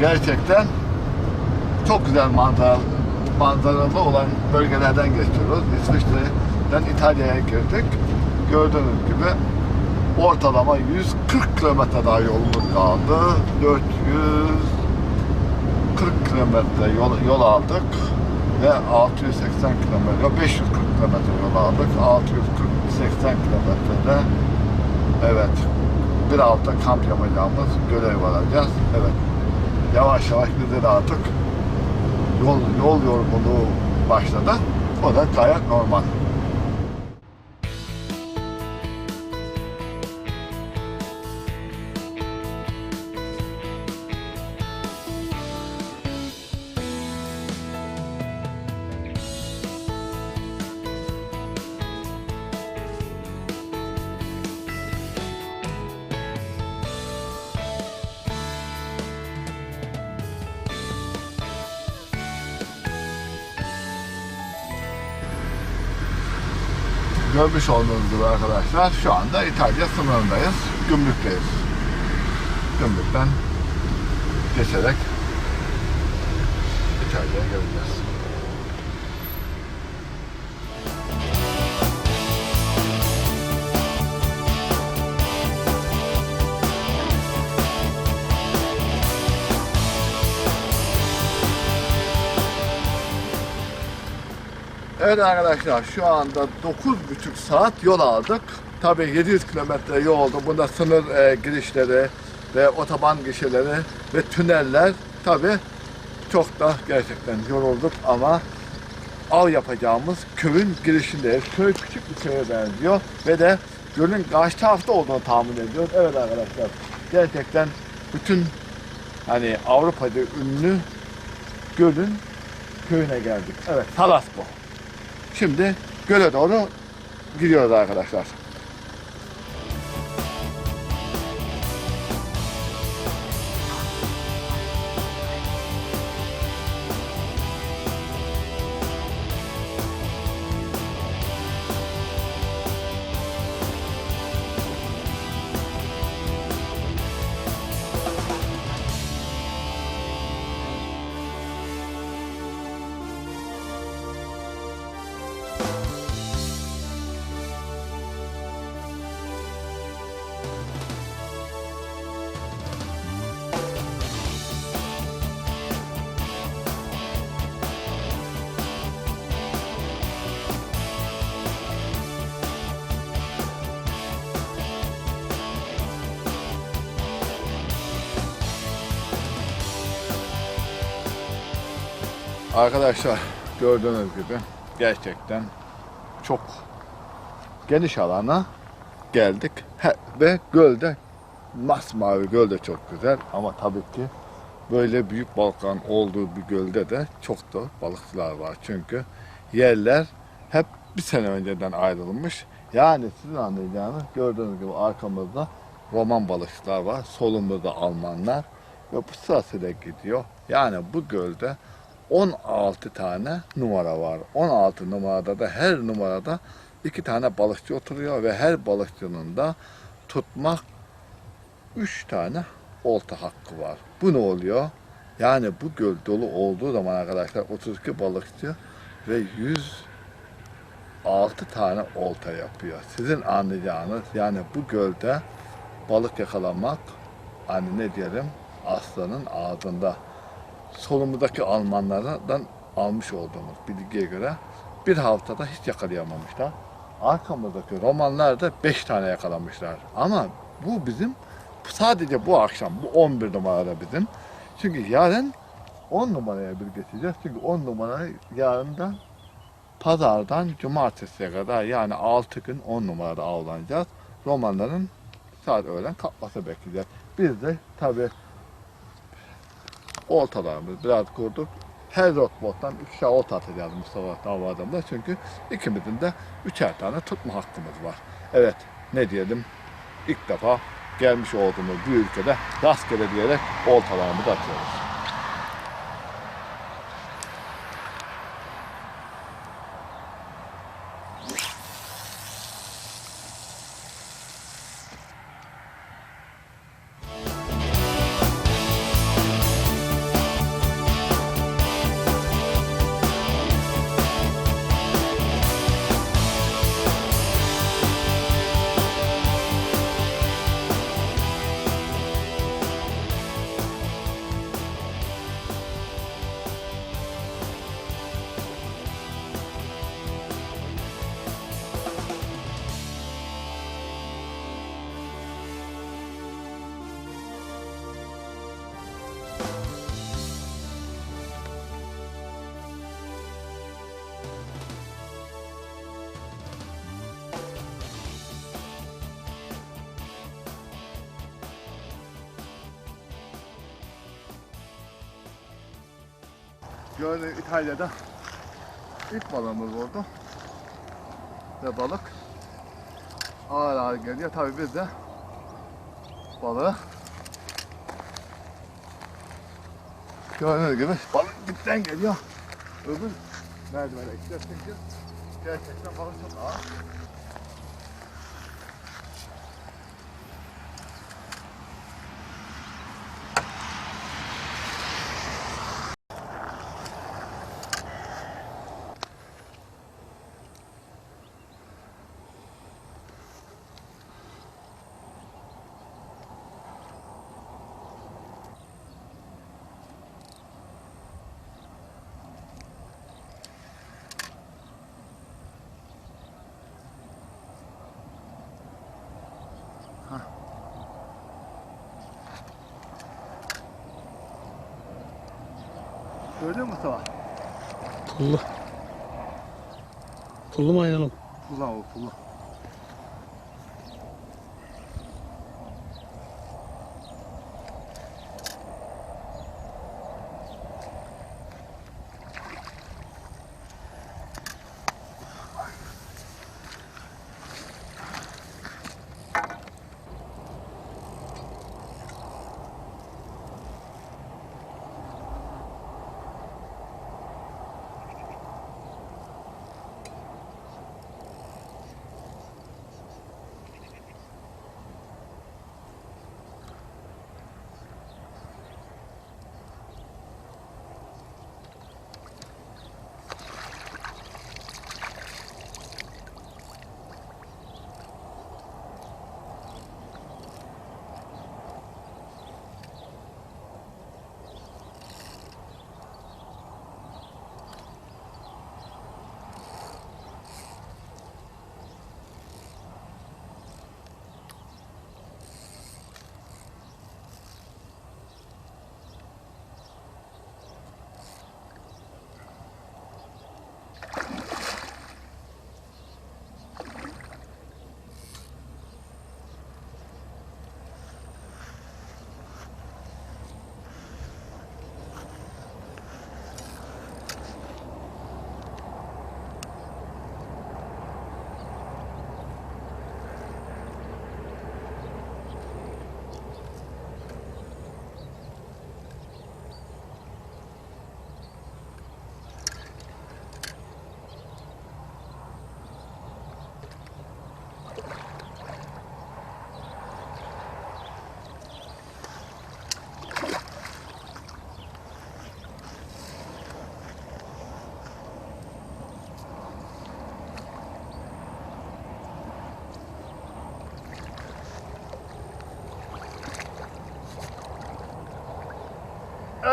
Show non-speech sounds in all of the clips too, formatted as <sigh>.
Gerçekten çok güzel manzara, manzaralı olan bölgelerden geçiyoruz. İsviçre'den İtalya'ya girdik. Gördüğünüz gibi ortalama 140 kilometre daha yolumuz kaldı. 440 kilometre yol, yol aldık ve 680 kilometre, yok 540 kilometre yol aldık. 640-80 kilometrede evet bir hafta kamp yapacağımız görev varacağız. Evet yavaş yavaş bize de artık yol, yol yorgunluğu başladı. O da gayet normal. Görmüş olduğunuz gibi arkadaşlar şu anda İtalya sınırındayız. Gümrükteyiz. Gümrükten geçerek İtalya'ya geleceğiz. Evet arkadaşlar şu anda 9,5 saat yol aldık. Tabii 700 kilometre yol oldu. Bunda sınır e, girişleri ve otoban gişeleri ve tüneller tabii çok da gerçekten yorulduk ama av yapacağımız köyün girişindeyiz. Köy küçük bir köye benziyor ve de gölün karşı tarafta olduğunu tahmin ediyoruz. Evet arkadaşlar gerçekten bütün hani Avrupa'da ünlü gölün köyüne geldik. Evet Talasco. Şimdi göle doğru gidiyoruz arkadaşlar. Arkadaşlar gördüğünüz gibi gerçekten çok geniş alana geldik He- ve gölde masmavi göl de çok güzel ama tabii ki böyle büyük balkan olduğu bir gölde de çok da balıkçılar var çünkü yerler hep bir sene önceden ayrılmış. Yani sizin anlayacağınız gördüğünüz gibi arkamızda Roman balıkçılar var, solumuzda Almanlar ve bu sırasıyla gidiyor. Yani bu gölde 16 tane numara var. 16 numarada da her numarada iki tane balıkçı oturuyor ve her balıkçının da tutmak 3 tane olta hakkı var. Bu ne oluyor? Yani bu göl dolu olduğu zaman arkadaşlar 32 balıkçı ve 106 tane olta yapıyor. Sizin anlayacağınız yani bu gölde balık yakalamak hani ne diyelim aslanın ağzında solumuzdaki Almanlardan almış olduğumuz bilgiye göre bir haftada hiç yakalayamamışlar. Arkamızdaki Romanlar da 5 tane yakalamışlar. Ama bu bizim sadece bu akşam, bu 11 numarada bizim. Çünkü yarın 10 numaraya bir geçeceğiz. Çünkü 10 numara yarından pazardan cumartesiye kadar yani 6 gün 10 numarada avlanacağız. Romanların saat öğlen kalkması bekleyeceğiz. Biz de tabii oltalarımız biraz kurduk. Her rotbottan üçer olta atacağız Mustafa Davadam'da. Çünkü ikimizin de üçer tane tutma hakkımız var. Evet ne diyelim ilk defa gelmiş olduğumuz bir ülkede rastgele diyerek oltalarımızı atıyoruz. Gördüğünüz İtalya'da ilk balığımız oldu. Ve balık ağır ağır geliyor. Tabii biz de balığı gördüğünüz gibi balık dipten geliyor. Öbür merdivene gidiyor çünkü gerçekten balık çok ağır. Gördün mü Mustafa? Pullu. Pullu mu aynalı mı? Pula o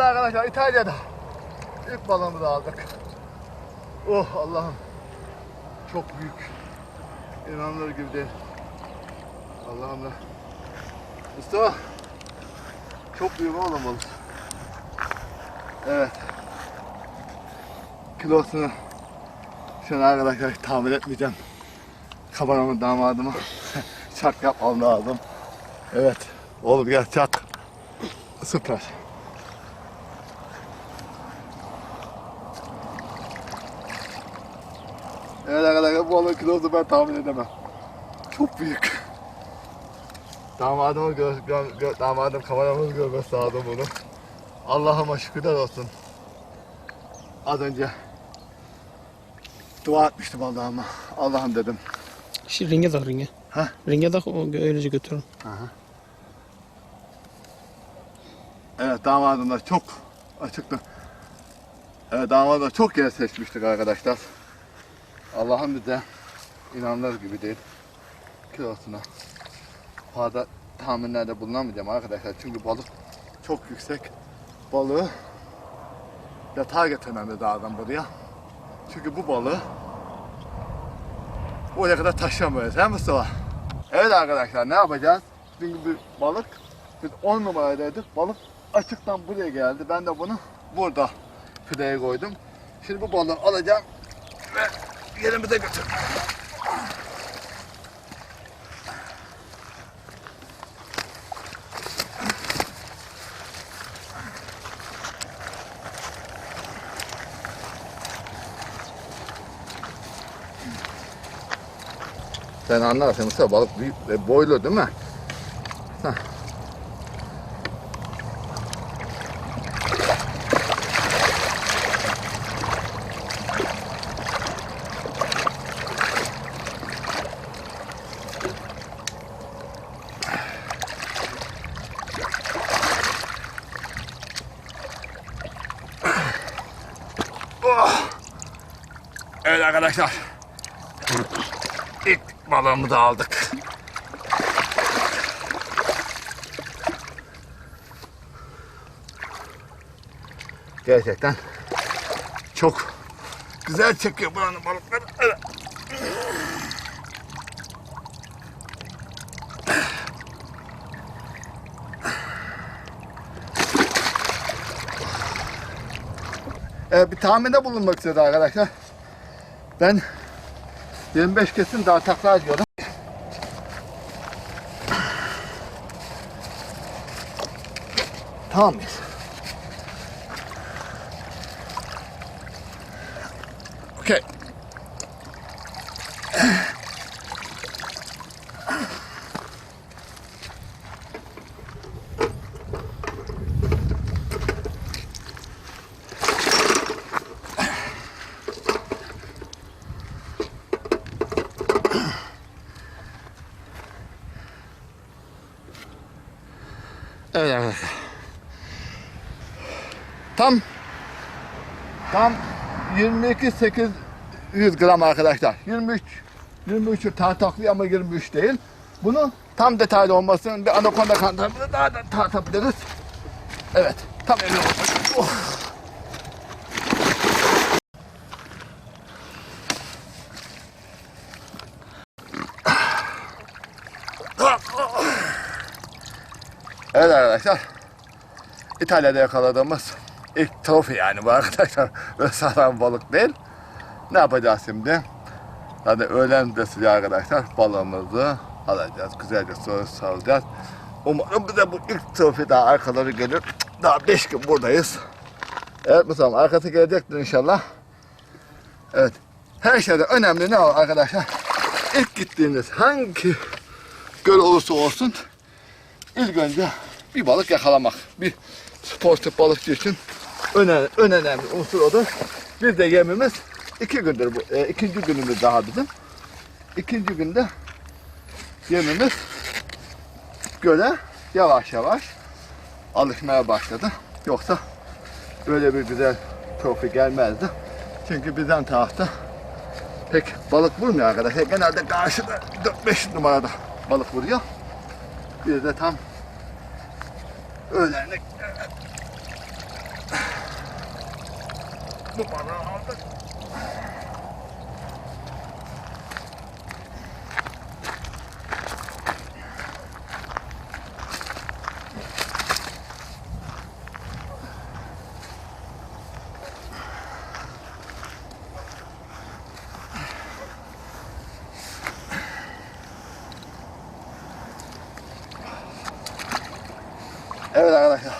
Evet arkadaşlar İtalya'da ilk balığımızı aldık. Oh Allah'ım. Çok büyük. İnanılır gibi değil. Allah'ım da. Mustafa. Çok büyük oğlum balık. Evet. Kilosunu şunu arkadaşlar tahmin etmeyeceğim. Kameramın damadıma <laughs> çak yapmam lazım. Evet. Oğlum gel çak. Süper. Evet arkadaşlar bu balığın kilosu ben tahmin edemem. Çok büyük. Damadımı gör, gör, gör, damadım kameramız görmesi lazım bunu. Allah'ıma şükürler olsun. Az önce dua etmiştim Allah'ıma. Allah'ım dedim. Şu ringe tak ringe. Ha? Ringe tak öylece götürün. Evet damadım da çok açıktı. Evet damadım da çok yer seçmiştik arkadaşlar. Allah'ım bize inanılır gibi değil. Kilosuna. Fazla tahminlerde bulunamayacağım arkadaşlar. Çünkü balık çok yüksek. Balığı yatağa getirmemiz lazım buraya. Çünkü bu balığı oraya kadar taşıyamayız. He Mustafa? Evet arkadaşlar ne yapacağız? Çünkü bir balık biz 10 numaradaydık. Balık açıktan buraya geldi. Ben de bunu burada fileye koydum. Şimdi bu balığı alacağım ve yerimize götür. Sen anlarsın Mustafa balık büyük ve boylu değil mi? Arkadaşlar. İlk balığımızı aldık. Gerçekten çok güzel çekiyor buranın balıkları. Evet. Bir tahminde bulunmak istedi arkadaşlar. Ben 25 kesin daha takla diyordum. Tamam mıyız? Okey. Evet arkadaşlar. Tam tam 22 800 gram arkadaşlar. 23 23'ü tartaklıyor ama 23 değil. Bunu tam detaylı olmasın bir anakonda kantarımızı daha da tartabiliriz. Evet. Tam emin olsun. Oh. Evet arkadaşlar. İtalya'da yakaladığımız ilk trofi yani bu arkadaşlar. <laughs> Böyle sağlam balık değil. Ne yapacağız şimdi? Hadi öğlen de sıcağı arkadaşlar balığımızı alacağız. Güzelce sonra salacağız. Umarım bize bu ilk trofi daha arkaları gelir. Daha 5 gün buradayız. Evet Mustafa arkası gelecektir inşallah. Evet. Her şeyde önemli ne o arkadaşlar? İlk gittiğiniz hangi göl olursa olsun ilk önce bir balık yakalamak. Bir sportif balıkçı için önemli, en önemli unsur odur. Bir de yemimiz iki gündür bu. E, ikinci günümüz daha bizim. İkinci günde yemimiz göle yavaş yavaş alışmaya başladı. Yoksa böyle bir güzel trofi gelmezdi. Çünkü bizden tarafta pek balık vurmuyor arkadaşlar. Genelde karşıda 4-5 numarada balık vuruyor. Bir de tam öğlenlik balığı aldık. Evet arkadaşlar.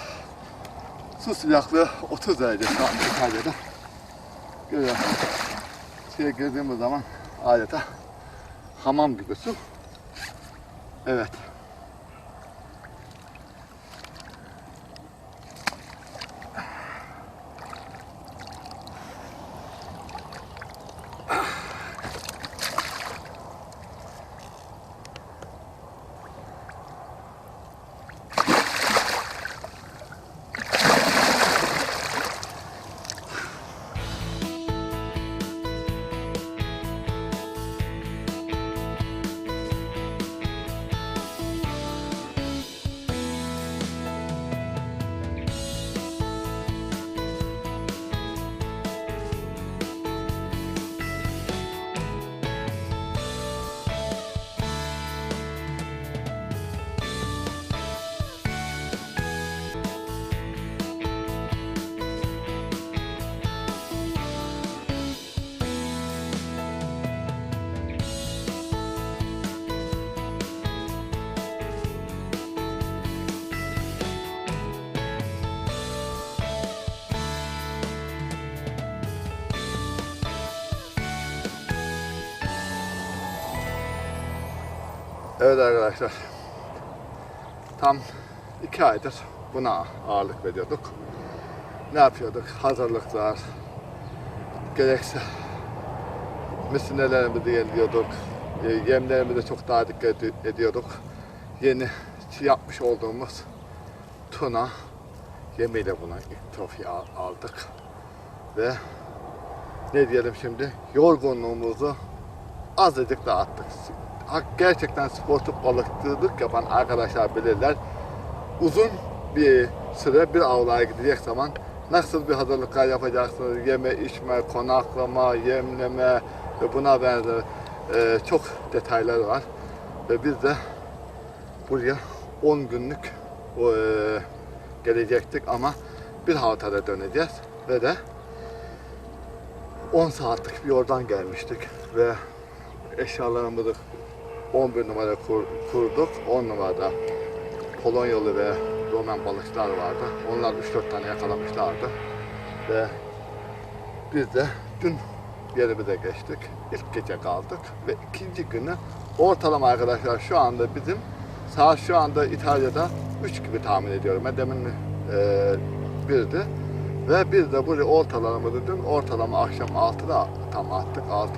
Su sıcaklığı 30 derece şu an İtalya'da. Görüyorsunuz. Şeye girdiğimiz zaman adeta hamam gibi su. Evet. Evet arkadaşlar. Tam iki aydır buna ağırlık veriyorduk. Ne yapıyorduk? Hazırlıklar, gerekse misinelerimizi yeniliyorduk. E, Yemlerimize çok daha dikkat edi- ediyorduk. Yeni yapmış olduğumuz tuna yemiyle buna trofi al- aldık. Ve ne diyelim şimdi yorgunluğumuzu azıcık dağıttık. Gerçekten sportif balıkçılık yapan arkadaşlar bilirler. Uzun bir süre bir avluya gidecek zaman nasıl bir hazırlıklar yapacaksınız? Yeme, içme, konaklama, yemleme ve buna benzer e, çok detaylar var. Ve biz de buraya 10 günlük e, gelecektik ama bir haftada döneceğiz ve de 10 saatlik bir yoldan gelmiştik ve eşyalarımızı 11 numara kur- kurduk. 10 numarada Polonyalı ve Roman balıkçılar vardı. Onlar 3-4 tane yakalamışlardı. Ve biz de dün yerimize geçtik. İlk gece kaldık ve ikinci günü ortalama arkadaşlar şu anda bizim saat şu anda İtalya'da 3 gibi tahmin ediyorum. Ben demin e, birdi. Ve biz de buraya ortalamamızı dün ortalama akşam 6'da tam attık 6-7.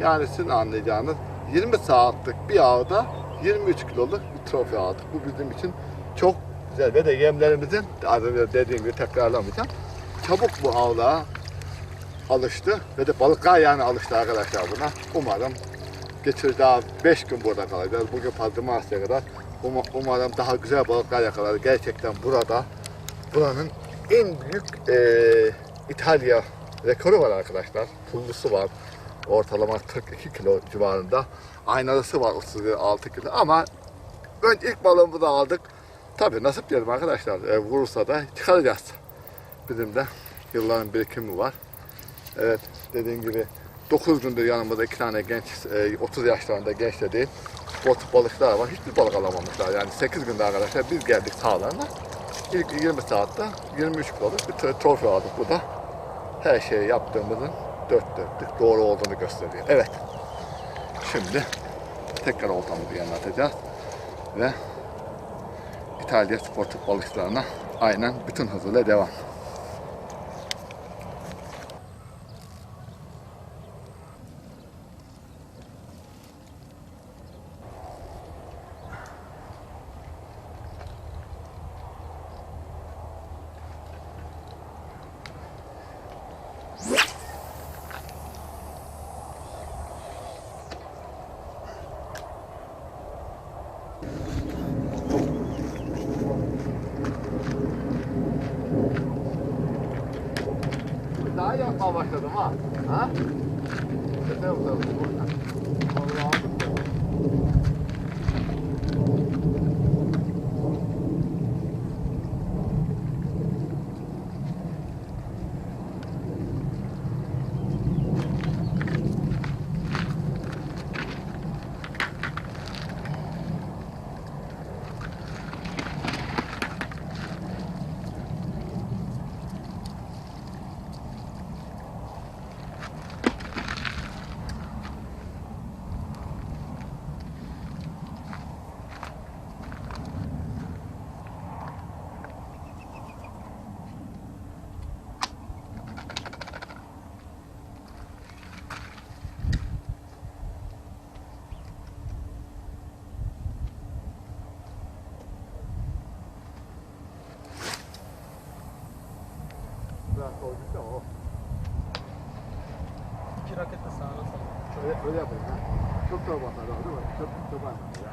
Yani sizin anlayacağınız 20 saatlik bir avda 23 kiloluk bir trofi aldık. Bu bizim için çok güzel ve de yemlerimizin az önce dediğim gibi tekrarlamayacağım. Çabuk bu avlığa alıştı ve de balıklar yani alıştı arkadaşlar buna. Umarım geçir daha 5 gün burada kalacağız. Bugün pazartesiye kadar Uma- umarım daha güzel balıklar yakalar. Gerçekten burada buranın en büyük eee, İtalya rekoru var arkadaşlar. Pullusu var. Ortalama 42 kilo civarında. Aynalısı var 36 kilo ama ön ilk balığımızı aldık. Tabii nasip diyelim arkadaşlar. E, vurursa da çıkaracağız. Bizim de yılların birikimi var. Evet dediğim gibi 9 gündür yanımızda iki tane genç, e, 30 yaşlarında genç de değil. Bot balıklar var. Hiçbir balık alamamışlar. Yani 8 günde arkadaşlar biz geldik sağlarına. İlk 20 saatte 23 kiloluk bir tro- trofi aldık. Bu da her şeyi yaptığımızın dört dörtlük doğru olduğunu gösteriyor. Evet. Şimdi tekrar oltamızı yanlatacağız. Ve İtalya sportif balıkçılarına aynen bütün hızıyla devam. Daha yapmaya başladım ha. Ha? Yeter bu tarafa. Allah'ım. Biraz koyduysa o. İki raket de sağına sağına. Öyle, öyle yapayım ha. Çok da basar değil mi? Çok çok anlamlı ya.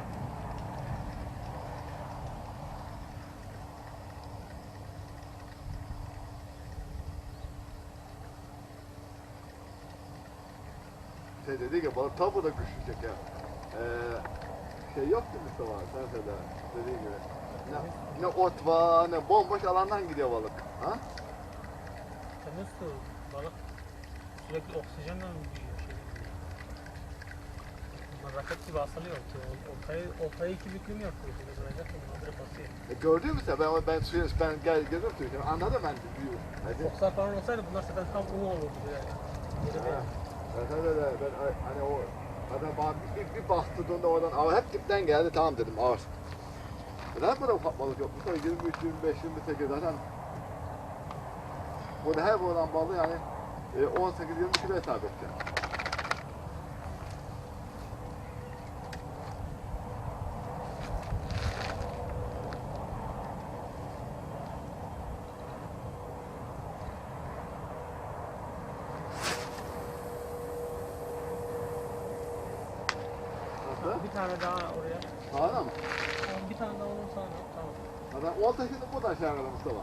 Şey dedi ki balık tam burada güçlü ya. Ee, şey yok ki Mustafa sen söyle dediğin gibi. Ne, ne ot var ne bomboş alandan gidiyor balık. Ha? Su. Balık sürekli oksijenle mi büyüyor? Raket gibi asılıyor Oltayı, oltayı iki büklüm mı? Bunlar direkt basıyor. E gördün mü sen? Ben, ben suya ben gel geldim suya. Anladım ben büyüyor. Hadi. Boksar falan olsaydı bunlar zaten tam un olurdu yani. Ha. Ben sana da ben hani o adam bana bir bir, bastırdığında oradan ağır. Hep dipten geldi tamam dedim ağır. Neden burada ufak balık yok? Burada 23, 25, 28 zaten. Burada her olan balığı yani e, 18, 20 kilo hesap edeceğim. Nasıl? Bir tane daha oraya. Sağda mı? Bir tane daha olursa tamam. Adam olta şimdi buradan aşağı kadar Mustafa.